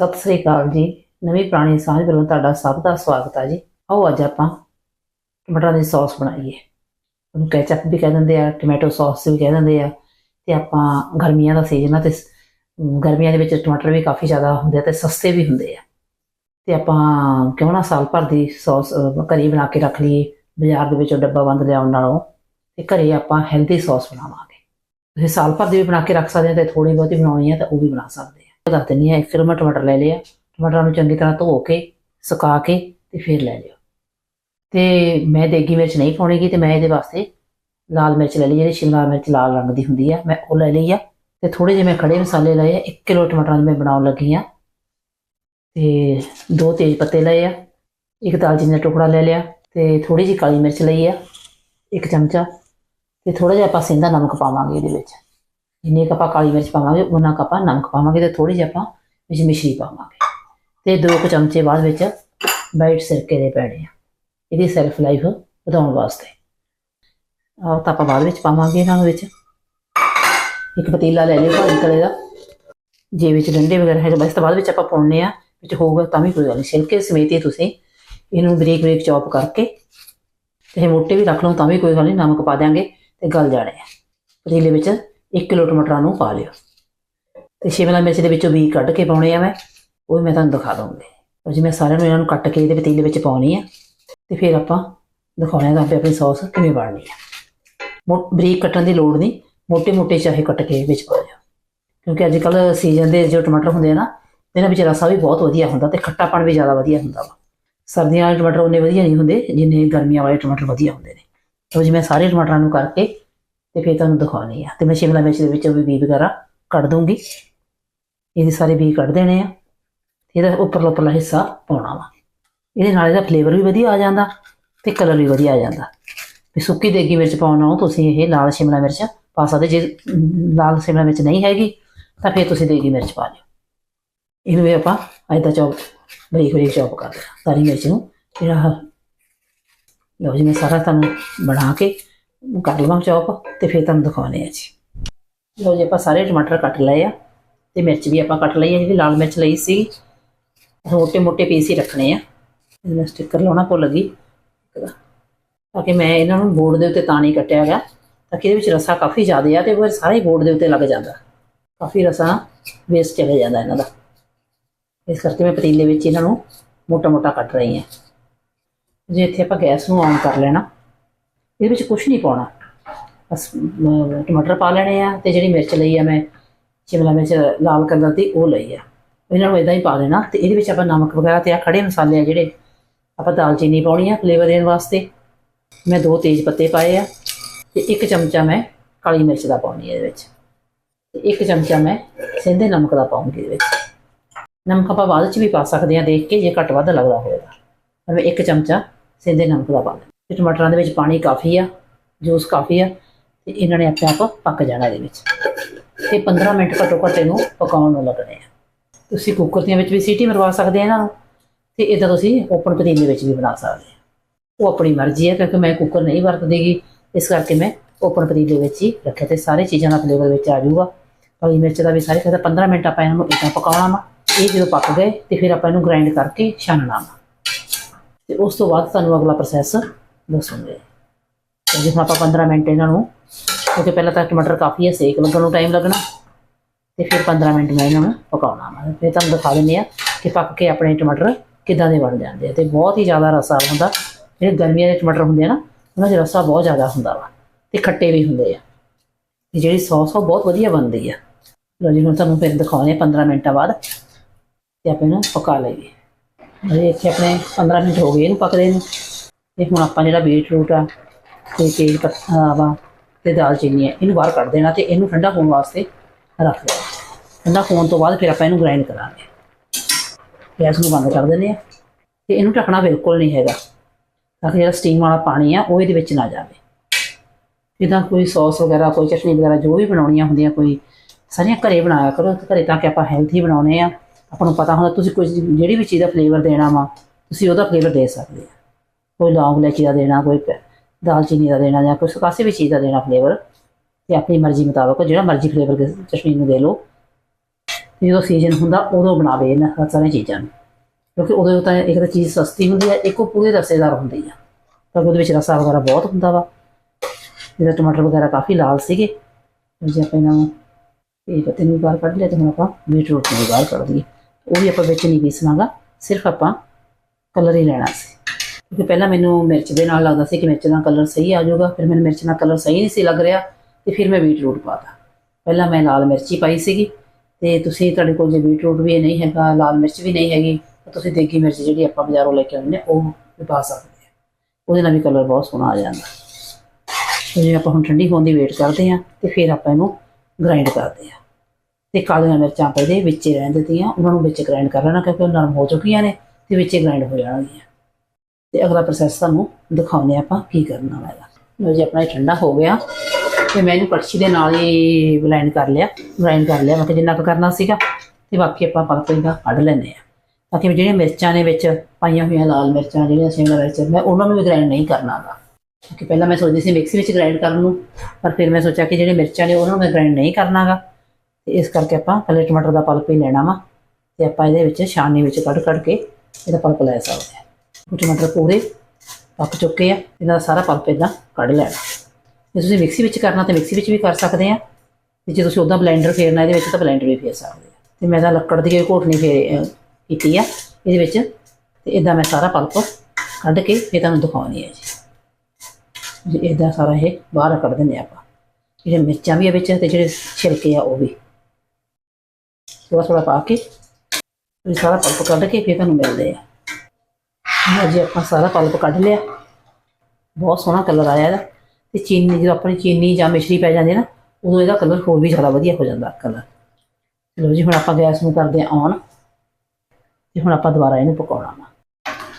ਸਤਿ ਸ੍ਰੀ ਅਕਾਲ ਜੀ। ਨਵੀਂ ਪੁਰਾਣੀ ਸਾਂਝ ਵੱਲੋਂ ਤੁਹਾਡਾ ਸਭ ਦਾ ਸਵਾਗਤ ਹੈ ਜੀ। ਆਓ ਅੱਜ ਆਪਾਂ ਟਮਾਟਰਾਂ ਦੀ ਸੌਸ ਬਣਾਈਏ। ਉਹਨੂੰ ਕੈਚਅਪ ਵੀ ਕਹਿ ਦਿੰਦੇ ਆ ਟੋਮੈਟੋ ਸੌਸ ਵੀ ਕਹਿ ਦਿੰਦੇ ਆ ਤੇ ਆਪਾਂ ਗਰਮੀਆਂ ਦਾ ਸੀਜ਼ਨ ਆ ਤੇ ਗਰਮੀਆਂ ਦੇ ਵਿੱਚ ਟਮਾਟਰ ਵੀ ਕਾਫੀ ਜ਼ਿਆਦਾ ਹੁੰਦੇ ਆ ਤੇ ਸਸਤੇ ਵੀ ਹੁੰਦੇ ਆ। ਤੇ ਆਪਾਂ ਕਿਉਂ ਨਾ ਸਾਲ ਭਰ ਦੀ ਸੌਸ ਅਹ, ਘਰੇ ਬਣਾ ਕੇ ਰੱਖ ਲਈਏ ਬਾਜ਼ਾਰ ਦੇ ਵਿੱਚੋਂ ਡੱਬਾ ਬੰਦ ਲਿਆਉਣ ਨਾਲੋਂ ਤੇ ਘਰੇ ਆਪਾਂ ਹੈਲਦੀ ਸੌਸ ਬਣਾਵਾਂਗੇ। ਤੁਸੀਂ ਸਾਲ ਭਰ ਦੀ ਵੀ ਬਣਾ ਕੇ ਰੱਖ ਸਕਦੇ ਆ ਤੇ ਥੋੜੀ ਬਹੁਤੀ ਬਣਾਉਣੀ ਆ ਤਾਂ ਉਹ ਵੀ ਬਣਾ ਸਕਦੇ ਦੱਸ ਦਿੰਦੀ ਹਾਂ ਇੱਕ ਕਿਲੋ ਮੈਂ ਟਮਾਟਰ ਲੈ ਲਿਆ, ਟਮਾਟਰਾਂ ਨੂੰ ਚੰਗੀ ਤਰ੍ਹਾਂ ਧੋ ਕੇ, ਸੁਕਾ ਕੇ ਤੇ ਫਿਰ ਲੈ ਲਿਓ। ਤੇ ਮੈਂ ਦੇਗੀ ਮਿਰਚ ਨਹੀਂ ਪਾਉਣੀਗੀ ਤੇ ਮੈਂ ਇਹਦੇ ਵਾਸਤੇ ਲਾਲ ਮਿਰਚ ਲੈ ਲਈ, ਜਿਹੜੀ ਸ਼ਿਮਲਾ ਮਿਰਚ ਲਾਲ ਰੰਗ ਦੀ ਹੁੰਦੀ ਆ, ਮੈਂ ਉਹ ਲੈ ਲਈ ਆ। ਤੇ ਥੋੜੇ ਜਿਹੇ ਮੈਂ ਖੜੇ ਮਸਾਲੇ ਲਏ ਆ 1 ਕਿਲੋ ਟਮਾਟਰਾਂ ਦੇ ਮੈਂ ਬਣਾਉਣ ਲੱਗੀ ਆ। ਤੇ ਦੋ ਤੇਜ਼ ਪੱਤੇ ਲਏ ਆ, ਇੱਕ ਦਾਲਚੀਨੀ ਦਾ ਟੁਕੜਾ ਲੈ ਲਿਆ, ਤੇ ਥੋੜੀ ਜਿਹੀ ਕਾਲੀ ਮਿਰਚ ਲਈ ਆ, ਇੱਕ ਚਮਚਾ, ਤੇ ਥੋੜਾ ਜਿਹਾ ਆਪਾਂ ਸਿੰਦਾ ਨਮਕ ਪਾਵਾਂਗੇ ਇਹਦੇ ਵਿੱਚ। ਜਿੰਨੀ ਕੁ ਆਪਾਂ ਕਾਲੀ ਮਿਰਚ ਪਾਵਾਂਗੇ ਉਹਨਾਂ ਕੁ ਆਪਾਂ ਨਮਕ ਪਾਵਾਂਗੇ ਤੇ ਥੋੜੀ ਜਿਹੀ ਆਪਾਂ ਵਿੱਚ ਮਿਸ਼ਰੀ ਪਾਵਾਂਗੇ। ਤੇ ਦੋ ਕੁ ਚਮਚੇ ਬਾਅਦ ਵਿੱਚ ਵਾਈਟ ਸਿਰਕੇ ਦੇ ਪੈਣੇ ਆ। ਇਹਦੀ ਸੈਲਫ ਲਾਈਫ ਵਧਾਉਣ ਵਾਸਤੇ। ਆਹ ਤਾਂ ਆਪਾਂ ਬਾਅਦ ਵਿੱਚ ਪਾਵਾਂਗੇ ਇਹਨਾਂ ਨੂੰ ਵਿੱਚ। ਇੱਕ ਪਤੀਲਾ ਲੈ ਲਿਓ ਭਾਰੀ ਕਲੇ ਦਾ। ਜੇ ਵਿੱਚ ਡੰਡੇ ਵਗੈਰਾ ਹੈ ਬਸ ਤਾਂ ਬਾਅਦ ਵਿੱਚ ਆਪਾਂ ਪਾਉਣੇ ਆ ਵਿੱਚ ਹੋਊਗਾ ਤਾਂ ਵੀ ਕੋਈ ਗੱਲ ਨਹੀਂ। ਸਿਲਕੇ ਸਮੇਤ ਹੀ ਤੁਸੀਂ ਇਹਨੂੰ ਬਰੀਕ ਬਰੀਕ ਚੌਪ ਕਰਕੇ ਤੇ ਮੋਟੇ ਵੀ ਰੱਖ ਲਓ ਤਾਂ ਵੀ ਕੋਈ ਗੱਲ ਨਹੀਂ। ਨਮਕ ਪਾ ਦਿਆਂਗੇ ਤੇ ਗਲ ਜਾਣੇ ਆ। ਪਤੀਲੇ ਵਿੱਚ 1 ਕਿਲੋ ਟਮਾਟਰਾਂ ਨੂੰ ਪਾ ਲਿਓ। ਤੇ ਸ਼ਿਮਲਾ ਮਿਰਚ ਦੇ ਵਿੱਚੋਂ ਵੀ ਕੱਢ ਕੇ ਪਾਉਣੇ ਆ ਮੈਂ, ਉਹ ਵੀ ਮੈਂ ਤੁਹਾਨੂੰ ਦਿਖਾ ਦਵਾਂਗੀ ਪਰ ਜੇ, ਮੈਂ ਸਾਰਿਆਂ ਨੂੰ ਇਹਨਾਂ ਨੂੰ ਕੱਟ ਕੇ ਇਹਦੇ ਪਤੀਲੇ ਵਿੱਚ ਪਾਉਣੀ ਆ। ਤੇ ਫਿਰ ਆਪਾਂ ਦਿਖਾਉਣਾ ਤਾਂ ਆਪਣੀ ਸੌਸ ਕਿਵੇਂ ਬਣਨੀ ਆ। ਬਰੀਕ ਕੱਟਣ ਦੀ ਲੋੜ ਨਹੀਂ, ਮੋਟੇ-ਮੋਟੇ ਚਾਹੇ ਕੱਟ ਕੇ ਵਿੱਚ ਪਾ ਲਿਓ। ਕਿਉਂਕਿ ਅੱਜ ਕੱਲ ਸੀਜ਼ਨ ਦੇ ਜੋ ਟਮਾਟਰ ਹੁੰਦੇ ਆ ਨਾ, ਇਹਨਾਂ ਵਿੱਚ ਰਸਾ ਵੀ ਬਹੁਤ ਵਧੀਆ ਹੁੰਦਾ ਤੇ ਖੱਟਾਪਣ ਵੀ ਜ਼ਿਆਦਾ ਵਧੀਆ ਹੁੰਦਾ ਵਾ। ਸਰਦੀਆਂ ਵਾਲੇ ਟਮਾਟਰ ਉਹਨੇ ਵਧੀਆ ਨਹੀਂ ਹੁੰਦੇ, ਜਿੰਨੇ ਗਰਮੀਆਂ ਵਾਲੇ ਟਮਾਟਰ ਵਧੀਆ ਹੁੰਦੇ ਨੇ। ਸੋ ਜੀ, ਮੈਂ ਸਾਰੇ ਟਮਾਟਰਾਂ ਨੂੰ ਕਰਕੇ ਤੇ ਫਿਰ ਤੁਹਾਨੂੰ ਦਿਖਾਉਣੀ ਆ। ਤੇ ਮੈਂ ਸ਼ਿਮਲਾ ਮਿਰਚ ਦੇ ਵਿੱਚੋਂ ਵੀ ਬੀ ਵਗੈਰਾ ਕੱਢ ਦੂੰਗੀ। ਇਹਦੇ ਸਾਰੇ ਬੀ ਕੱਢ ਦੇਣੇ ਆ। ਇਹਦਾ ਉੱਪਰਲਾ ਉੱਪਰਲਾ ਹਿੱਸਾ ਪਾਉਣਾ ਵਾ। ਇਹਦੇ ਨਾਲ ਇਹਦਾ ਫਲੇਵਰ ਵੀ ਵਧੀਆ ਆ ਜਾਂਦਾ ਤੇ ਕਲਰ ਵੀ ਵਧੀਆ ਆ ਜਾਂਦਾ। ਵੀ ਸੁੱਕੀ ਦੇਗੀ ਮਿਰਚ ਪਾਉਣ ਨਾਲੋਂ ਤੁਸੀਂ ਇਹ ਲਾਲ ਸ਼ਿਮਲਾ ਮਿਰਚ ਪਾ ਸਕਦੇ। ਜੇ ਅਮ, ਲਾਲ ਸ਼ਿਮਲਾ ਮਿਰਚ ਨਹੀਂ ਹੈਗੀ ਤਾਂ ਫਿਰ ਤੁਸੀਂ ਦੇਗੀ ਮਿਰਚ ਪਾ ਲਿਓ ਇਹਨੂੰ ਵੀ ਆਪਾਂ ਐਦਾਂ ਚੌਪ ਬਰੀਕ ਬਰੀਕ ਚੌਪ ਕਰ ਲਿਆ ਸਾਰੀ ਮਿਰਚ ਨੂੰ ਜਿਹੜਾ ਲਓ ਜੀ ਮੈਂ ਸਾਰਾ ਤੁਹਾਨੂੰ ਬਣਾ ਕੇ ਕਰ ਲਵਾਂ ਚੌਪ ਤੇ ਫਿਰ ਤੁਹਾਨੂੰ ਦਿਖਾਉਣੇ ਆ ਜੀ। ਲੋ ਜੀ, ਆਪਾਂ ਸਾਰੇ ਟਮਾਟਰ ਕੱਟ ਲਏ ਆ ਤੇ ਮਿਰਚ ਵੀ ਆਪਾਂ ਕੱਟ ਲਈ ਆ ਜਿਹੜੀ ਲਾਲ ਮਿਰਚ ਲਈ ਸੀ। ਮੋਟੇ ਮੋਟੇ ਪੀਸ ਹੀ ਰੱਖਣੇ ਆ। ਇਹਨਾਂ ਸਟicker ਲਾਉਣਾ ਭੁੱਲ ਗਈ। ਤਾਂ ਕਿ ਮੈਂ ਇਹਨਾਂ ਨੂੰ ਬੋਰਡ ਦੇ ਉੱਤੇ ਤਾਂ ਨਹੀਂ ਕੱਟਿਆ ਗਿਆ, ਤਾਂ ਕਿ ਇਹਦੇ ਵਿੱਚ ਰਸਾ ਕਾਫੀ ਜ਼ਿਆਦਾ ਆ ਤੇ ਉਹ ਸਾਰੇ ਬੋਰਡ ਦੇ ਉੱਤੇ ਲੱਗ ਜਾਂਦਾ। ਕਾਫੀ ਰਸਾ ਵੇਸਟ ਚਲੇ ਜਾਂਦਾ ਇਹਨਾਂ ਦਾ। ਇਸ ਕਰਕੇ ਮੈਂ ਪਤੀਲੇ ਵਿੱਚ ਇਹਨਾਂ ਨੂੰ ਮੋਟਾ ਮੋਟਾ ਕੱਟ ਰਹੀ ਹਾਂ। ਜੇ ਇੱਥੇ ਆਪਾਂ ਗੈਸ ਨੂੰ ਆਨ ਕਰ ਲੈਣਾ ਇਹਦੇ ਵਿੱਚ ਕੁਝ ਨਹੀਂ ਪਾਉਣਾ। ਬਸ ਟਮਾਟਰ ਪਾ ਲੈਣੇ ਆ ਤੇ ਜਿਹੜੀ ਮਿਰਚ ਲਈ ਆ ਮੈਂ, ਸ਼ਿਮਲਾ ਮਿਰਚ, ਲਾਲ ਕਲਰ ਦੀ ਉਹ ਲਈ ਆ। ਇਹਨਾਂ ਨੂੰ ਇਦਾਂ ਹੀ ਪਾ ਦੇਣਾ ਤੇ ਇਹਦੇ ਵਿੱਚ ਆਪਾਂ ਨਮਕ ਵਗੈਰਾ ਤੇ ਆ ਖੜੇ ਮਸਾਲੇ ਆ ਜਿਹੜੇ ਆਪਾਂ ਦਾਲਚੀਨੀ ਪਾਉਣੀ ਆ ਫਲੇਵਰ ਦੇਣ ਵਾਸਤੇ। ਮੈਂ ਦੋ ਤੇਜ਼ ਪੱਤੇ ਪਾਏ ਆ ਤੇ ਇੱਕ ਚਮਚਾ ਮੈਂ ਕਾਲੀ ਮਿਰਚ ਦਾ ਪਾਉਣੀ ਆ ਇਹਦੇ ਵਿੱਚ। ਤੇ ਇੱਕ ਚਮਚਾ ਮੈਂ ਸਿੰਧੇ ਨਮਕ ਦਾ ਪਾਉਂਗੀ ਇਹਦੇ ਵਿੱਚ। ਨਮਕ ਆਪਾਂ ਬਾਅਦ ਚ ਵੀ ਪਾ ਸਕਦੇ ਆ ਦੇਖ ਕੇ, ਜੇ ਘੱਟ ਵੱਧ ਲੱਗਦਾ ਹੋਵੇਗਾ ਮੈਂ ਇੱਕ ਚਮਚਾ ਸਿੰਧੇ ਨਮਕ ਦਾ ਪਾ ਲਿਆ ਤੇ ਟਮਾਟਰਾਂ ਦੇ ਵਿੱਚ ਪਾਣੀ ਕਾਫੀ ਆ, ਜੂਸ ਕਾਫੀ ਆ, ਤੇ ਇਹਨਾਂ ਨੇ ਆਪਣੇ ਆਪ ਪੱਕ ਜਾਣਾ ਇਹਦੇ ਵਿੱਚ। ਤੇ 15 ਮਿੰਟ ਘੱਟੋ ਘੱਟ ਇਹਨੂੰ ਪਕਾਉਣ ਨੂੰ ਲੱਗਣੇ ਆ। ਤੁਸੀਂ ਕੁੱਕਰ ਦੀਆਂ ਵਿੱਚ ਵੀ ਸੀਟੀ ਮਰਵਾ ਸਕਦੇ ਆ ਇਹਨਾਂ ਨੂੰ ਤੇ ਇਦਾਂ ਤੁਸੀਂ ਓਪਨ ਪਤੀਲੇ ਵਿੱਚ ਵੀ ਬਣਾ ਸਕਦੇ ਆ। ਉਹ ਆਪਣੀ ਮਰਜ਼ੀ ਹੈ ਕਿਉਂਕਿ ਮੈਂ ਕੁੱਕਰ ਨਹੀਂ ਵਰਤਦੀਗੀ। ਇਸ ਕਰਕੇ ਮੈਂ ਓਪਨ ਪਤੀਲੇ ਵਿੱਚ ਹੀ ਰੱਖਿਆ ਤੇ ਸਾਰੇ ਚੀਜ਼ਾਂ ਦਾ ਫਲੇਵਰ ਵਿੱਚ ਆ ਜਾਊਗਾ। ਕਾਲੀ ਮਿਰਚ ਦਾ ਵੀ ਸਾਰੇ ਕਹਿੰਦਾ 15 ਮਿੰਟ ਆਪਾਂ ਇਹਨਾਂ ਨੂੰ ਇਦਾਂ ਪਕਾਉਣਾ ਵਾ। ਇਹ ਜਦੋਂ ਪੱਕ ਗਏ ਤੇ ਫਿਰ ਆਪਾਂ ਇਹਨੂੰ ਗ੍ਰਾਈਂਡ ਕਰਕੇ ਛਾਨਣਾ ਵਾ। ਤੇ ਉਸ ਤੋਂ ਬਾਅਦ ਤੁਹਾਨੂੰ ਅਗਲਾ ਪ੍ਰੋਸੈਸ ਦੱਸੂਗੇ ਤੇ ਜਿਸ ਆਪਾਂ 15 ਮਿੰਟ ਇਹਨਾਂ ਨੂੰ, ਕਿਉਂਕਿ ਪਹਿਲਾਂ ਤਾਂ ਟਮਾਟਰ ਕਾਫੀ ਹੈ ਸੇਕ ਲੱਗਣ ਨੂੰ ਟਾਈਮ ਲੱਗਣਾ। ਤੇ ਫਿਰ 15 ਮਿੰਟ ਮੈਂ ਇਹਨਾਂ ਨੂੰ ਪਕਾਉਣਾ ਵਾ। ਫਿਰ ਤੁਹਾਨੂੰ ਦਿਖਾ ਦਿੰਦੇ ਆ ਕਿ ਪੱਕ ਕੇ ਆਪਣੇ ਟਮਾਟਰ ਕਿੱਦਾਂ ਦੇ ਬਣ ਜਾਂਦੇ ਆ। ਤੇ ਬਹੁਤ ਹੀ ਜ਼ਿਆਦਾ ਰਸਾ ਹੁੰਦਾ। ਜਿਹੜੇ ਗਰਮੀਆਂ ਦੇ ਟਮਾਟਰ ਹੁੰਦੇ ਆ ਨਾ, ਉਹਨਾਂ 'ਚ ਰਸਾ ਬਹੁਤ ਜ਼ਿਆਦਾ ਹੁੰਦਾ ਵਾ। ਤੇ ਖੱਟੇ ਵੀ ਹੁੰਦੇ ਆ। ਤੇ ਜਿਹੜੀ ਸੌਸ ਉਹ ਬਹੁਤ ਵਧੀਆ ਬਣਦੀ ਆ। ਲੋ ਜੀ, ਹੁਣ ਤੁਹਾਨੂੰ ਫਿਰ ਦਿਖਾਉਂਦੇ ਆ 15 ਮਿੰਟਾਂ ਬਾਅਦ ਤੇ ਆਪਾਂ ਇਹਨੂੰ ਪਕਾ ਲਈਏ। ਅਜੇ ਇੱਥੇ ਆਪਣੇ 15 ਮਿੰਟ ਹੋ ਗਏ ਇਹਨੂੰ ਪਕਦੇ ਨੂੰ। ਤੇ ਹੁਣ ਆਪਾਂ ਜਿਹੜਾ ਬੀਟਰੂਟ ਆ ਤੇ ਤੇਜ ਪੱਤਾ ਵਾ ਤੇ ਦਾਲਚੀਨੀ ਹੈ ਇਹਨੂੰ ਬਾਹਰ ਕੱਢ ਦੇਣਾ ਤੇ ਇਹਨੂੰ ਠੰਡਾ ਹੋਣ ਵਾਸਤੇ ਰੱਖ ਦੇਣਾ। ਠੰਡਾ ਹੋਣ ਤੋਂ ਬਾਅਦ ਫਿਰ ਆਪਾਂ ਇਹਨੂੰ ਗ੍ਰਾਈਂਡ ਕਰਾਂਗੇ। ਗੈਸ ਨੂੰ ਬੰਦ ਕਰ ਦਿੰਦੇ ਆ ਤੇ ਇਹਨੂੰ ਢੱਕਣਾ ਬਿਲਕੁਲ ਨਹੀਂ ਹੈਗਾ। ਤਾਂ ਕਿ ਜਿਹੜਾ ਸਟੀਮ ਵਾਲਾ ਪਾਣੀ ਆ, ਉਹ ਇਹਦੇ ਵਿੱਚ ਨਾ ਜਾਵੇ। ਜਿੱਦਾਂ ਕੋਈ ਸੌਸ ਵਗੈਰਾ, ਕੋਈ ਚਟਨੀ ਵਗੈਰਾ ਜੋ ਵੀ ਬਣਾਉਣੀਆਂ ਹੁੰਦੀਆਂ, ਕੋਈ ਸਾਰੀਆਂ ਘਰੇ ਬਣਾਇਆ ਕਰੋ ਤੇ ਘਰੇ ਤਾਂ ਕਿ ਆਪਾਂ ਹੈਲਥੀ ਬਣਾਉਨੇ ਆ। ਆਪਾਂ ਨੂੰ ਪਤਾ ਹੁੰਦਾ ਤੁਸੀਂ ਕੋਈ ਜਿਹੜੀ ਵੀ ਚੀਜ਼ ਦਾ ਫਲੇਵਰ ਦੇਣਾ ਵਾ, ਤੁਸੀਂ ਉਹਦਾ ਫਲੇਵਰ ਦੇ ਸਕਦੇ ਆ। ਕੋਈ ਲੌਂਗ ਇਲਾਇਚੀ ਦਾ ਦੇਣਾ, ਕੋਈ ਪ- ਦਾਲਚੀਨੀ ਦਾ ਦੇਣਾ ਜਾਂ ਕੁਛ ਕਾਸੇ ਵੀ ਚੀਜ਼ ਦਾ ਦੇਣਾ ਫਲੇਵਰ ਤੇ ਆਪਣੀ ਮਰਜ਼ੀ ਮੁਤਾਬਕ ਜਿਹੜਾ ਮਰਜ਼ੀ ਫਲੇਵਰ ਚਟਨੀ ਨੂੰ ਦੇ ਲਓ। ਜਦੋਂ ਸੀਜ਼ਨ ਹੁੰਦਾ, ਉਦੋਂ ਬਣਾਵੇ ਇਹਨਾਂ ਸਾਰੀਆਂ ਚੀਜ਼ਾਂ ਨੂੰ। ਕਿਉਂਕਿ ਉਦੋਂ ਤਾਂ ਇੱਕ ਤਾਂ ਚੀਜ਼ ਸਸਤੀ ਹੁੰਦੀ ਹੈ, ਇੱਕ ਉਹ ਪੂਰੇ ਰਸੇਦਾਰ ਹੁੰਦੀ ਆ। ਤਾਂ ਉਹਦੇ ਵਿੱਚ ਰਸਾ ਵਗੈਰਾ ਬਹੁਤ ਹੁੰਦਾ ਵਾ। ਜਿਹਦਾ ਟਮਾਟਰ ਵਗੈਰਾ ਕਾਫੀ ਲਾਲ ਸੀਗੇ। ਜੇ ਆਪਾਂ ਇਹਨਾਂ ਨੂੰ ਇਹ ਪੱਤੇ ਨੂੰ ਬਾਹਰ ਕੱਢ ਲਿਆ ਤੇ ਹੁਣ ਆਪਾਂ ਬੀਟਰੂਟ ਨੂੰ ਵੀ ਬਾਹਰ ਕੱਢ ਦਈਏ। ਉਹ ਵੀ ਆਪਾਂ ਵਿੱਚ ਨਹੀਂ ਪੀਸਣਾਗਾ, ਸਿਰਫ ਆਪਾਂ ਕਲਰ ਹੀ ਲੈਣਾ ਸੀ। ਕਿਉਂਕਿ ਪਹਿਲਾਂ ਮੈਨੂੰ ਮਿਰਚ ਦੇ ਨਾਲ ਲੱਗਦਾ ਸੀ ਕਿ ਮਿਰਚ ਦਾ ਕਲਰ ਸਹੀ ਆ ਜਾਊਗਾ, ਫਿਰ ਮੈਨੂੰ ਮਿਰਚ ਦਾ ਕਲਰ ਸਹੀ ਨਹੀਂ ਸੀ ਲੱਗ ਰਿਹਾ ਤੇ ਫਿਰ ਮੈਂ ਬੀਟਰੂਟ ਪਾਤਾ ਪਹਿਲਾਂ ਮੈਂ ਲਾਲ ਮਿਰਚੀ ਪਾਈ ਸੀਗੀ ਤੇ ਤੁਸੀਂ ਤੁਹਾਡੇ ਕੋਲ ਜੇ ਬੀਟਰੂਟ ਵੀ ਨਹੀਂ ਹੈਗਾ, ਲਾਲ ਮਿਰਚ ਵੀ ਨਹੀਂ ਹੈਗੀ, ਤਾਂ ਤੁਸੀਂ ਦੇਗੀ ਮਿਰਚ ਜਿਹੜੀ ਆਪਾਂ ਬਾਜ਼ਾਰੋਂ ਲੈ ਕੇ ਆਉਂਦੇ ਉਹ ਵੀ ਪਾ ਸਕਦੇ ਆ ਉਹਦੇ ਨਾਲ ਵੀ ਕਲਰ ਬਹੁਤ ਸੋਹਣਾ ਆ ਜਾਂਦਾ। ਤੇ ਜੇ ਆਪਾਂ ਹੁਣ ਠੰਡੀ ਹੋਣ ਦੀ ਵੇਟ ਕਰਦੇ ਹਾਂ, ਤੇ ਫਿਰ ਆਪਾਂ ਇਹਨੂੰ ਗ੍ਰਾਈਂਡ ਕਰਦੇ ਹਾਂ। ਤੇ ਕਾਲੀਆਂ ਮਿਰਚਾਂ ਆਪਾਂ ਇਹਦੇ ਵਿੱਚ ਰਹਿਣ ਦਿੱਤੀਆਂ, ਉਹਨਾਂ ਨੂੰ ਵਿੱਚ ਗ੍ਰਾਈਂਡ ਕਰ ਲੈਣਾ, ਕਿਉਂਕਿ ਉਹ ਨਰਮ ਹੋ ਚੁੱਕੀਆਂ ਨੇ ਤੇ ਵਿੱਚ ਹੀ ਗ੍ਰਾਈਂਡ ਹੋ ਜਾਣਗੀਆਂ। ਤੇ ਅਗਲਾ ਪ੍ਰੋਸੈਸ ਤੁਹਾਨੂੰ ਦਿਖਾਉਂਦੇ ਹਾਂ ਆਪਾਂ ਕੀ ਕਰਨਾ ਹੈਗਾ। ਲੋ ਜੀ, ਆਪਣਾ ਇਹ ਠੰਡਾ ਹੋ ਗਿਆ। ਤੇ ਮੈਂ ਇਹਨੂੰ ਕੜਛੀ ਦੇ ਨਾਲ ਹੀ ਬਲੈਂਡ ਕਰ ਲਿਆ। ਗ੍ਰਾਈਂਡ ਕਰ ਲਿਆ ਮੈਂ ਕਿ ਜਿੰਨਾ ਕੁ ਕਰਨਾ ਸੀਗਾ, ਤੇ ਬਾਕੀ ਆਪਾਂ ਪਲਪ ਇਹਦਾ ਕੱਢ ਲੈਂਦੇ ਆ ਤਾਂ ਕਿ ਜਿਹੜੀਆਂ ਮਿਰਚਾਂ ਨੇ ਵਿੱਚ ਪਾਈਆਂ ਹੋਈਆਂ, ਲਾਲ ਮਿਰਚਾਂ, ਜਿਹੜੀਆਂ ਸ਼ਿਮਲਾ ਮਿਰਚ, ਮੈਂ ਉਹਨਾਂ ਨੂੰ ਵੀ ਗ੍ਰਾਈਂਡ ਨਹੀਂ ਕਰਨਾਗਾ ਕਿਉਂਕਿ ਪਹਿਲਾਂ ਮੈਂ ਸੋਚਦੀ ਸੀ ਮਿਕਸੀ ਵਿੱਚ ਗ੍ਰਾਈਂਡ ਕਰਨ ਨੂੰ, ਪਰ ਫਿਰ ਮੈਂ ਸੋਚਿਆ ਕਿ ਜਿਹੜੇ ਮਿਰਚਾਂ ਨੇ ਉਹਨਾਂ ਨੂੰ ਮੈਂ ਗ੍ਰਾਈਂਡ ਨਹੀਂ ਕਰਨਾਗਾ ਤੇ ਇਸ ਕਰਕੇ ਆਪਾਂ ਕੱਲੇ ਟਮਾਟਰ ਦਾ ਪਲਪ ਹੀ ਲੈਣਾ ਵਾ, ਤੇ ਆਪਾਂ ਇਹਦੇ ਵਿੱਚ ਛਾਨਣੀ ਵਿੱਚ ਕੱਢ ਕੱਢ ਕੇ ਇਹਦਾ ਪਲਪ ਲੈ ਸਕਦੇ ਹਾਂ। ਟਮਾਟਰ ਪੂਰੇ ਪੱਕ ਚੁੱਕੇ ਆ, ਇਹਨਾਂ ਦਾ ਸਾਰਾ ਪਲਪ ਇਦਾਂ ਕੱਢ ਲੈਣਾ। ਜੇ ਤੁਸੀਂ ਮਿਕਸੀ ਵਿੱਚ ਕਰਨਾ ਤਾਂ ਮਿਕਸੀ ਵਿੱਚ ਵੀ ਕਰ ਸਕਦੇ ਆ, ਤੇ ਜੇ ਤੁਸੀਂ ਉਦਾਂ ਬਲੈਂਡਰ ਫੇਰਨਾ ਇਹਦੇ ਵਿੱਚ ਤਾਂ ਬਲੈਂਡਰ ਵੀ ਫੇਰ ਸਕਦੇ ਆ। ਤੇ ਮੈਂ ਤਾਂ ਲੱਕੜ ਦੀ ਕੋਈ ਘੋਟਣੀ ਫੇਰ ਕੀਤੀ ਆ ਇਹਦੇ ਵਿੱਚ, ਤੇ ਇਦਾਂ ਮੈਂ ਸਾਰਾ ਪਲਪ ਕੱਢ ਕੇ ਫੇਰ ਤੁਹਾਨੂੰ ਦਿਖਾਉਣੀ ਹੈ ਜੀ। ਜੀ ਇਦਾਂ ਸਾਰਾ ਇਹ ਬਾਹਰ ਕੱਢ ਦਿੰਦੇ ਆਪਾਂ। ਜਿਹੜੇ ਮਿਰਚਾਂ ਵੀ ਆ ਵਿੱਚ ਤੇ ਜਿਹੜੇ ਛਿਲਕੇ ਆ ਉਹ ਵੀ। ਥੋੜਾ ਥੋੜਾ ਪਾ ਕੇ ਸਾਰਾ ਪਲਪ ਕੱਢ ਕੇ ਫੇਰ ਤੁਹਾਨੂੰ ਮਿਲਦੇ ਆ। ਹਾਂ ਜੀ ਆਪਾਂ ਸਾਰਾ ਪਲਪ ਕੱਢ ਲਿਆ। ਬਹੁਤ ਸੋਹਣਾ ਕਲਰ ਆਇਆ ਇਹਦਾ। ਤੇ ਚੀਨੀ ਜਦੋਂ ਆਪਣੀ ਚੀਨੀ ਜਾਂ ਮਿਸ਼ਰੀ ਪੈ ਜਾਂਦੀ ਹੈ ਨਾ, ਉਦੋਂ ਇਹਦਾ ਕਲਰ ਹੋਰ ਵੀ ਜ਼ਿਆਦਾ ਵਧੀਆ ਹੋ ਜਾਂਦਾ ਕਲਰ। ਚਲੋ ਜੀ, ਹੁਣ ਆਪਾਂ ਗੈਸ ਨੂੰ ਕਰਦੇ ਹਾਂ ਔਨ। ਤੇ ਹੁਣ ਆਪਾਂ ਦੁਬਾਰਾ ਇਹਨੂੰ ਪਕਾਉਣਾ ਵਾ।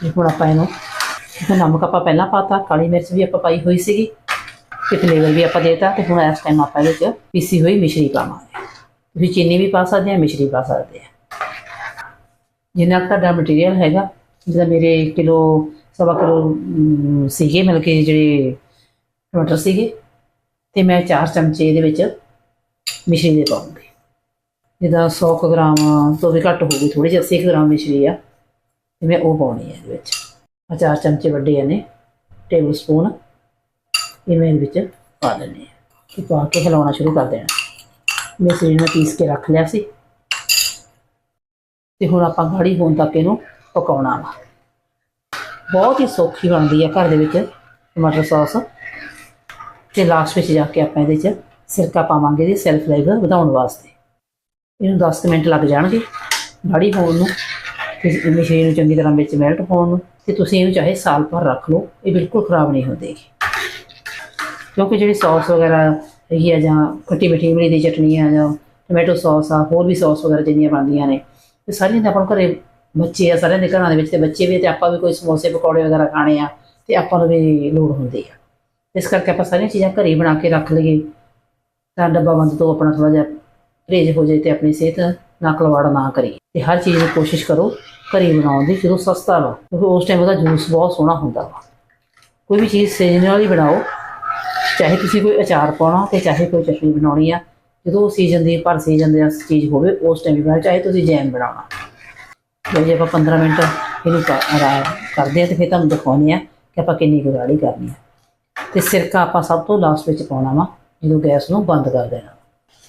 ਤੇ ਹੁਣ ਆਪਾਂ ਇਹਨੂੰ, ਇਹਦਾ ਨਮਕ ਆਪਾਂ ਪਹਿਲਾਂ ਪਾਤਾ, ਕਾਲੀ ਮਿਰਚ ਵੀ ਆਪਾਂ ਪਾਈ ਹੋਈ ਸੀਗੀ। ਤੇ ਫਲੇਵਰ ਵੀ ਆਪਾਂ ਦੇਤਾ ਤੇ ਹੁਣ ਇਸ ਟਾਈਮ ਆਪਾਂ ਇਹਦੇ ਵਿੱਚ ਪੀਸੀ ਹੋਈ ਮਿਸ਼ਰੀ ਪਾਵਾਂਗੇ। ਤੁਸੀਂ ਚੀਨੀ ਵੀ ਪਾ ਸਕਦੇ ਆ, ਮਿਸ਼ਰੀ ਪਾ ਸਕਦੇ ਆ। ਜਿੰਨਾ ਤੁਹਾਡਾ ਮਟੀਰੀਅਲ ਹੈਗਾ ਜਿੱਦਾਂ ਮੇਰੇ ਕਿਲੋ, ਸਵਾ ਕਿਲੋ ਸੀਗੇ ਮਿਲ ਕੇ ਜਿਹੜੇ ਟਮਾਟਰ ਸੀਗੇ। ਤੇ ਮੈਂ 4 ਚਮਚੇ ਇਹਦੇ ਵਿੱਚ ਮਿਸ਼ਰੀ ਦੇ ਪਾਉਂਗੀ ਜਿਹਦਾ 100 ਕੁ ਗ੍ਰਾਮ ਤੋਂ ਵੀ ਘੱਟ ਹੋਊਗੀ ਥੋੜੀ ਜਿਹੀ 80 ਕੁ ਗ੍ਰਾਮ ਮਿਸ਼ਰੀ ਆ। ਤੇ ਮੈਂ ਉਹ ਪਾਉਣੀ ਹੈ ਇਹਦੇ ਵਿੱਚ। ਆ 4 ਚਮਚੇ ਵੱਡੇ ਨੇ ਟੇਬਲ ਸਪੂਨ ਇਹ ਮੈਂ ਇਹਦੇ ਵਿੱਚ ਪਾ ਦਿੰਦੀ ਹਾਂ ਤੇ ਪਾ ਕੇ ਹਿਲਾਉਣਾ ਸ਼ੁਰੂ ਕਰ ਦੇਣਾ। ਮਿਸ਼ਰੀ ਨੂੰ ਪੀਸ ਕੇ ਰੱਖ ਲਿਆ ਸੀ। ਤੇ ਹੁਣ ਆਪਾਂ ਗਾੜੀ ਹੋਣ ਤੱਕ ਇਹਨੂੰ ਪਕਾਉਣਾ ਵਾ। ਬਹੁਤ ਹੀ ਸੌਖੀ ਬਣਦੀ ਆ ਘਰ ਦੇ ਵਿੱਚ ਟਮਾਟਰ ਸੌਸ। ਤੇ ਲਾਸਟ ਵਿੱਚ ਜਾ ਕੇ ਆਪਾਂ ਇਹਦੇ 'ਚ ਸਿਰਕਾ ਪਾਵਾਂਗੇ ਜੀ ਸੈਲਫ ਲਾਈਫ ਵਧਾਉਣ ਵਾਸਤੇ। ਇਹਨੂੰ 10 ਕੁ ਮਿੰਟ ਲੱਗ ਜਾਣਗੇ ਗਾੜੀ ਹੋਣ ਨੂੰ। ਤੇ ਮਿਸ਼ਰੀ ਨੂੰ ਚੰਗੀ ਤਰ੍ਹਾਂ ਵਿੱਚ ਮੈਲਟ ਹੋਣ ਨੂੰ। ਤੇ ਤੁਸੀਂ ਇਹਨੂੰ ਚਾਹੇ ਸਾਲ ਭਰ ਰੱਖ ਲਓ, ਇਹ ਬਿਲਕੁਲ ਖਰਾਬ ਨਹੀਂ ਹੁੰਦੀ। ਕਿਉਂਕਿ ਜਿਹੜੀ ਸੌਸ ਵਗੈਰਾ ਹੈਗੀ ਆ ਜਾਂ ਖੱਟੀ ਮਿੱਠੀ ਇਮਲੀ ਦੀ ਚਟਨੀ ਆ ਜਾਂ ਟੋਮੈਟੋ ਸੌਸ ਆ, ਹੋਰ ਵੀ ਸੌਸ ਵਗੈਰਾ ਜਿੰਨੀਆਂ ਬਣਦੀਆਂ ਨੇ, ਇਹ ਸਾਰੀਆਂ ਤਾਂ ਆਪਾਂ ਨੂੰ ਘਰੇ ਬੱਚੇ ਆ ਸਾਰਿਆਂ ਦੇ ਘਰਾਂ ਦੇ ਵਿੱਚ ਤੇ ਬੱਚੇ ਵੀ ਤੇ ਆਪਾਂ ਵੀ ਕੋਈ ਸਮੋਸੇ, ਪਕੌੜੇ ਵਗੈਰਾ ਖਾਣੇ ਆ ਤੇ ਆਪਾਂ ਨੂੰ ਵੀ ਲੋੜ ਹੁੰਦੀ ਆ। ਇਸ ਕਰਕੇ ਆਪਾਂ ਸਾਰੀਆਂ ਚੀਜ਼ਾਂ ਘਰੇ ਹੀ ਬਣਾ ਕੇ ਰੱਖ ਲਈਏ। ਤਾਂ ਡੱਬਾ ਬੰਦ ਤੋਂ ਆਪਣਾ ਥੋੜਾ ਜਿਹਾ ਪਰਹੇਜ਼ ਹੋ ਜਾਏ ਤੇ ਆਪਣੀ ਸਿਹਤ ਨਾ ਖਲਵਾੜ ਨਾ ਕਰੀਏ। ਤੇ ਹਰ ਚੀਜ਼ ਦੀ ਕੋਸ਼ਿਸ਼ ਕਰੋ, ਘਰੇ ਬਣਾਉਣ ਦੀ, ਜਦੋਂ ਸਸਤਾ ਵਾ। ਕਿਉਂਕਿ ਉਸ ਟਾਈਮ ਉਹਦਾ ਜੂਸ ਬਹੁਤ ਸੋਹਣਾ ਹੁੰਦਾ ਵਾ। ਕੋਈ ਵੀ ਚੀਜ਼ ਸੀਜ਼ਨ ਵਾਲੀ ਬਣਾਓ। ਚਾਹੇ ਤੁਸੀਂ ਕੋਈ ਅਚਾਰ ਪਾਉਣਾ ਤੇ ਚਾਹੇ ਕੋਈ ਚਟਨੀ ਬਣਾਉਣੀ ਆ। ਜਦੋਂ ਸੀਜ਼ਨ ਦੀ, ਪਰ ਸੀਜ਼ਨ ਦੀ ਚੀਜ਼ ਹੋਵੇ, ਉਸ ਟਾਈਮ ਹੀ ਬਣਾਓ। ਚਾਹੇ ਤੁਸੀਂ ਜੈਮ ਬਣਾਉਣਾ। ਜੇ ਜੇ ਆਪਾਂ 15 ਮਿੰਟ ਇਹਨੂੰ ਕ- ਕਰਦੇ ਆ ਤੇ ਫਿਰ ਤੁਹਾਨੂੰ ਦਿਖਾਉਂਦੇ ਆ ਕਿ ਆਪਾਂ ਕਿੰਨੀ ਕੁ ਗਾੜੀ ਕਰਨੀ ਆ ਤੇ ਸਿਰਕਾ ਆਪਾਂ ਸਭ ਤੋਂ ਲਾਸਟ ਵਿੱਚ ਪਾਉਣਾ ਵਾ, ਜਦੋਂ ਗੈਸ ਨੂੰ ਬੰਦ ਕਰ ਦੇਣਾ।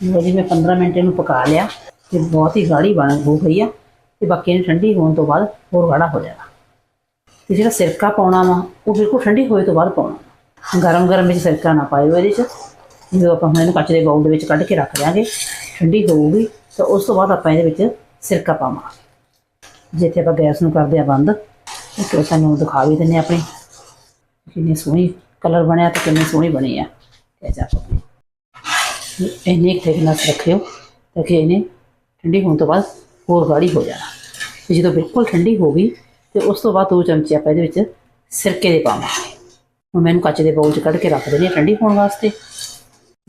ਲਓ ਜੀ, ਮੈਂ 15 ਮਿੰਟ ਇਹਨੂੰ ਪਕਾ ਲਿਆ ਤੇ ਬਹੁਤ ਹੀ ਗਾੜੀ ਬਣ ਹੋ ਗਈ ਆ। ਤੇ ਬਾਕੀ ਇਹਨੂੰ ਠੰਡੀ ਹੋਣ ਤੋਂ ਬਾਅਦ ਹੋਰ ਗਾੜਾ ਹੋ ਜਾਣਾ। ਤੇ ਜਿਹੜਾ ਸਿਰਕਾ ਪਾਉਣਾ ਵਾ, ਉਹ ਬਿਲਕੁਲ ਠੰਡੀ ਹੋਏ ਤੋਂ ਬਾਅਦ ਪਾਉਣਾ। ਗਰਮ ਗਰਮ ਵਿੱਚ ਸਿਰਕਾ ਨਾ ਪਾਇਓ ਇਹਦੇ 'ਚ। ਜਦੋਂ ਆਪਾਂ ਹੁਣ ਇਹਨੂੰ ਕੱਚ ਦੇ ਬਾਊਲ ਦੇ ਵਿੱਚ ਕੱਢ ਕੇ ਰੱਖ ਦਿਆਂਗੇ, ਠੰਡੀ ਹੋਊਗੀ ਤਾਂ ਉਸ ਤੋਂ ਬਾਅਦ ਆਪਾਂ ਇਹਦੇ ਵਿੱਚ ਸਿਰਕਾ ਪਾਵਾਂਗੇ। ਜਿੱਥੇ ਆਪਾਂ ਗੈਸ ਨੂੰ ਕਰਦੇ ਆ ਬੰਦ ਇੱਕ ਤੁਹਾਨੂੰ ਦਿਖਾ ਵੀ ਦਿੰਨੇ ਆਪਣੀ, ਕਿੰਨੀ ਸੋਹਣੀ ਕਲਰ ਬਣਿਆ ਤੇ ਕਿੰਨੀ ਸੋਹਣੀ ਬਣੀ ਆ। ਕੈਚਅਪ ਆਪਣੀ। ਇਹਨੇ ਥਿਕਨੈਸ ਰੱਖਿਓ, ਤਾਂ ਕਿ ਇਹਨੇ ਠੰਡੀ ਹੋਣ ਤੋਂ ਬਾਅਦ ਹੋਰ ਗਾੜੀ ਹੋ ਜਾਣਾ। ਤੇ ਜਦੋਂ ਬਿਲਕੁਲ ਠੰਡੀ ਹੋ ਗਈ, ਤੇ ਉਸ ਤੋਂ ਬਾਅਦ ਦੋ ਚਮਚੇ ਆਪਾਂ ਇਹਦੇ ਵਿੱਚ ਸਿਰਕੇ ਦੇ ਪਾਵਾਂਗੇ। ਹੁਣ ਮੈਨੂੰ ਕੱਚ ਦੇ ਬਾਊਲ 'ਚ ਕੱਢ ਕੇ ਰੱਖ ਦਿੰਦੇ ਆ ਠੰਡੀ ਹੋਣ ਵਾਸਤੇ।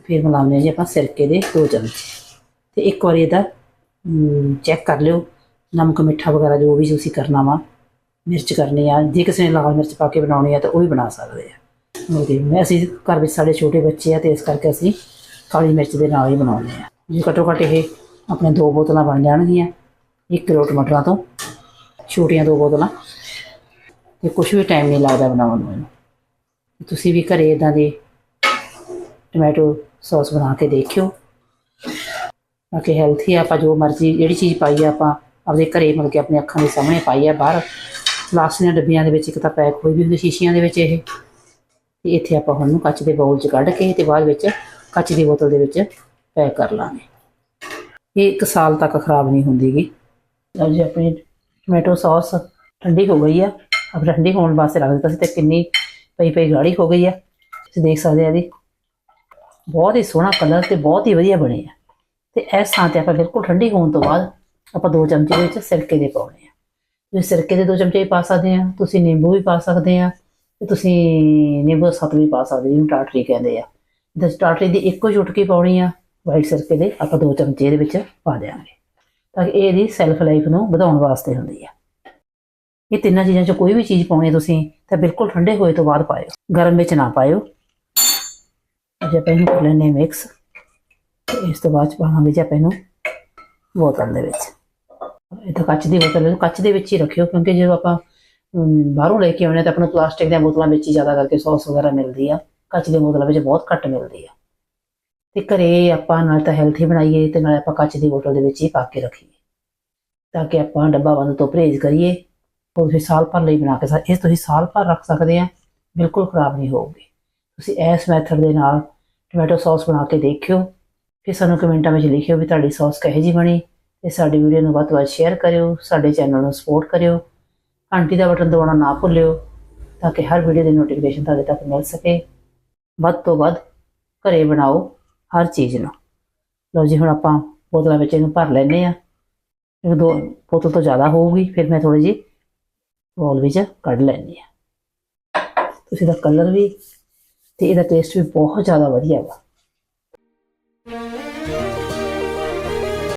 ਫਿਰ ਮਿਲਾਉਂਦੇ ਹਾਂ ਜੀ ਆਪਾਂ ਸਿਰਕੇ ਦੇ ਦੋ ਚਮਚੇ। ਤੇ ਇੱਕ ਵਾਰੀ ਇਹਦਾ ਚੈੱਕ ਕਰ ਲਿਓ। ਨਮਕ, ਮਿੱਠਾ ਵਗੈਰਾ ਜੋ ਵੀ ਤੁਸੀਂ ਕਰਨਾ ਵਾ, ਮਿਰਚ ਕਰਨੀ ਆ, ਜੇ ਕਿਸੇ ਨੇ ਲਾਲ ਮਿਰਚ ਪਾ ਕੇ ਬਣਾਉਣੀ ਆ ਤਾਂ ਉਹ ਵੀ ਬਣਾ ਸਕਦੇ ਆ। ਉਹਦੇ ਮੈਂ ਅਸੀਂ ਘਰ ਵਿੱਚ ਸਾਡੇ ਛੋਟੇ ਬੱਚੇ ਆ ਤੇ ਇਸ ਕਰਕੇ ਅਸੀਂ ਕਾਲੀ ਮਿਰਚ ਦੇ ਨਾਲ ਹੀ ਬਣਾਉਂਦੇ ਆ। ਜੇ ਘੱਟੋ ਘੱਟ ਇਹ ਆਪਣੇ ਦੋ ਬੋਤਲਾਂ ਬਣ ਜਾਣਗੀਆਂ, ਇੱਕ ਕਿਲੋ ਟਮਾਟਰਾਂ ਤੋਂ ਛੋਟੀਆਂ ਦੋ ਬੋਤਲਾਂ। ਤੇ ਕੁਝ ਵੀ ਟਾਈਮ ਨਹੀਂ ਲੱਗਦਾ ਬਣਾਉਣ ਨੂੰ। ਇਹਨੂੰ ਤੁਸੀਂ ਵੀ ਘਰੇ ਇਦਾਂ ਦੇ ਟੋਮੈਟੋ ਸੌਸ ਬਣਾ ਕੇ ਦੇਖਿਓ। ਬਾਕੀ ਹੈਲਥੀ ਆ, ਆਪਾਂ ਜੋ ਮਰਜ਼ੀ, ਜਿਹੜੀ ਚੀਜ਼ ਪਾਈ ਆ ਆਪਾਂ ਆਪਦੇ ਘਰੇ ਮਤਲਬ ਕਿ ਆਪਣੇ ਅੱਖਾਂ ਦੇ ਸਾਹਮਣੇ ਪਾਈ ਆ ਬਾਹਰ। ਪਲਾਸਟਿਕ ਦੀਆਂ ਡੱਬੀਆਂ ਦੇ ਵਿੱਚ ਇੱਕ ਤਾਂ ਪੈਕ ਹੋਈ ਵੀ ਹੁੰਦੀ ਸ਼ੀਸ਼ੀਆਂ ਦੇ ਵਿੱਚ ਇਹ। ਤੇ ਇੱਥੇ ਆਪਾਂ ਹੁਣ ਨੂੰ ਕੱਚ ਦੇ ਬਾਉਲ 'ਚ ਕੱਢ ਕੇ ਤੇ ਬਾਅਦ ਵਿੱਚ ਕੱਚ ਦੀ ਬੋਤਲ ਦੇ ਵਿੱਚ ਪੈਕ ਕਰ ਲਾਂਗੇ। ਇਹ ਇੱਕ ਸਾਲ ਤੱਕ ਖਰਾਬ ਨਹੀਂ ਹੁੰਦੀਗੀ ਲਓ ਜੀ, ਆਪਣੀ ਟੋਮੈਟੋ ਸੌਸ ਠੰਡੀ ਹੋ ਗਈ ਆ। ਅਬ ਠੰਡੀ ਹੋਣ ਵਾਸਤੇ ਰੱਖ ਦਿੱਤਾ ਸੀ ਤੇ ਕਿੰਨੀ ਪਈ ਪਈ ਗਾੜੀ ਹੋ ਗਈ ਆ। ਤੁਸੀਂ ਦੇਖ ਸਕਦੇ ਆ ਇਹਦੀ। ਬਹੁਤ ਹੀ ਸੋਹਣਾ ਕਲਰ ਤੇ ਬਹੁਤ ਹੀ ਵਧੀਆ ਬਣੇ ਆ। ਤੇ ਇਸ ਥਾਂ ਤੇ ਆਪਾਂ ਬਿਲਕੁਲ ਠੰਡੀ ਹੋਣ ਤੋਂ ਬਾਅਦ ਆਪਾਂ ਦੋ ਚਮਚੇ ਦੇ ਵਿੱਚ ਸਿਰਕੇ ਦੇ ਪਾਉਣੇ ਆ। ਤੁਸੀਂ ਸਿਰਕੇ ਦੇ ਦੋ ਚਮਚੇ ਵੀ ਪਾ ਸਕਦੇ ਆ, ਤੁਸੀਂ ਨਿੰਬੂ ਵੀ ਪਾ ਸਕਦੇ ਆ ਤੇ ਤੁਸੀਂ ਨਿੰਬੂ ਦਾ ਸੱਤ ਵੀ ਪਾ ਸਕਦੇ ਜਿਹਨੂੰ ਟਾਟਰੀ ਕਹਿੰਦੇ ਆ। ਤੇ ਟਾਟਰੀ ਦੀ ਇੱਕੋ ਚੁਟਕੀ ਪਾਉਣੀ ਆ ਵਾਈਟ ਸਿਰਕੇ ਦੇ ਆਪਾਂ ਦੋ ਚਮਚੇ ਇਹਦੇ ਵਿੱਚ ਪਾ ਦਿਆਂਗੇ। ਤਾਂ ਕਿ ਇਹਦੀ ਸੈਲਫ ਲਾਈਫ ਨੂੰ ਵਧਾਉਣ ਵਾਸਤੇ ਹੁੰਦੀ ਆ। ਇਹ ਤਿੰਨਾਂ ਚੀਜ਼ਾਂ ਚੋਂ ਕੋਈ ਵੀ ਚੀਜ਼ ਪਾਉਣੀ ਤੁਸੀਂ, ਤਾਂ ਬਿਲਕੁਲ ਠੰਡੇ ਹੋਏ ਤੋਂ ਬਾਅਦ ਪਾਇਓ। ਗਰਮ ਵਿੱਚ ਨਾ ਪਾਇਓ। ਜੇ ਆਪਾਂ ਇਹਨੂੰ ਕਰ ਲੈਂਦੇ ਮਿਕਸ ਇਸ ਤੋਂ ਬਾਅਦ ਚ ਪਾਵਾਂਗੇ ਜੇ ਆਪਾਂ ਇਹਨੂੰ ਬੋਤਲ ਦੇ ਵਿੱਚ। ਤਾਂ ਕੱਚ ਦੀ ਬੋਤਲ ਹੈ ਕੱਚ ਦੇ ਵਿੱਚ ਹੀ ਰੱਖਿਓ, ਕਿਉਂਕਿ ਜਦੋਂ ਆਪਾਂ ਬਾਹਰੋਂ ਲੈ ਕੇ ਆਉਂਦੇ ਹਾਂ ਤਾਂ ਆਪਾਂ ਨੂੰ ਪਲਾਸਟਿਕ ਦੀਆਂ ਬੋਤਲਾਂ ਵਿੱਚ ਹੀ ਜ਼ਿਆਦਾ ਕਰਕੇ ਸੌਸ ਵਗੈਰਾ ਮਿਲਦੀ ਆ। ਕੱਚ ਦੀਆਂ ਬੋਤਲਾਂ ਵਿੱਚ ਬਹੁਤ ਘੱਟ ਮਿਲਦੀ ਆ। ਤੇ ਘਰੇ ਆਪਾਂ ਨਾਲ ਤਾਂ ਹੈਲਥੀ ਬਣਾਈਏ ਤੇ ਨਾਲ ਆਪਾਂ ਕੱਚ ਦੀ ਬੋਤਲ ਦੇ ਵਿੱਚ ਹੀ ਪਾ ਕੇ ਰੱਖੀਏ। ਤਾਂ ਕਿ ਆਪਾਂ ਡੱਬਾ ਬੰਦ ਤੋਂ ਪਰਹੇਜ਼ ਕਰੀਏ, ਉਹ ਤੁਸੀਂ ਸਾਲ ਭਰ ਲਈ ਬਣਾ ਕੇ ਸਕ- ਤੁਸੀਂ ਸਾਲ ਭਰ ਰੱਖ ਸਕਦੇ ਆ, ਬਿਲਕੁਲ ਖਰਾਬ ਨਹੀਂ ਹੋਊਗੀ। ਤੁਸੀਂ ਇਸ ਮੈਥਡ ਦੇ ਨਾਲ ਟੋਮੈਟੋ ਸੌਸ ਬਣਾ ਕੇ ਦੇਖਿਓ, ਫਿਰ ਸਾਨੂੰ ਕਮੈਂਟਾਂ ਵਿੱਚ ਲਿਖਿਓ ਵੀ ਤੁਹਾਡੀ ਸੌਸ ਕਿਹੋ ਜਿਹੀ ਬਣੀ। ਤੇ ਸਾਡੀ ਵੀਡੀਓ ਨੂੰ ਵੱਧ ਤੋਂ ਵੱਧ ਸ਼ੇਅਰ ਕਰਿਓ, ਸਾਡੇ ਚੈਨਲ ਨੂੰ ਸਪੋਰਟ ਕਰਿਓ, ਘੰਟੀ ਦਾ ਬਟਨ ਦਬਾਉਣਾ ਨਾ ਭੁੱਲਿਓ, ਤਾਂ ਕਿ ਹਰ ਵੀਡੀਓ ਦੀ ਨੋਟੀਫਿਕੇਸ਼ਨ ਤੁਹਾਡੇ ਤੱਕ ਮਿਲ ਸਕੇ। ਵੱਧ ਤੋਂ ਵੱਧ ਘਰੇ ਬਣਾਓ ਹਰ ਚੀਜ਼ ਨੂੰ। ਲਓ ਜੀ, ਹੁਣ ਆਪਾਂ ਬੋਤਲਾਂ ਵਿੱਚ ਇਹਨੂੰ ਭਰ ਲੈਂਦੇ ਆ ਇਹ ਦੋ ਬੋਤਲ ਤੋਂ ਜ਼ਿਆਦਾ ਹੋਊਗੀ, ਫਿਰ ਮੈਂ ਥੋੜੀ ਜਿਹੀ ਬੋਲ ਵਿੱਚ ਕੱਢ ਲੈਂਦੀ ਆ ਤੁਸੀਂ ਦਾ ਕਲਰ ਵੀ ਤੇ ਇਹਦਾ ਟੇਸਟ ਵੀ ਬਹੁਤ ਜ਼ਿਆਦਾ ਵਧੀਆ ਵਾ।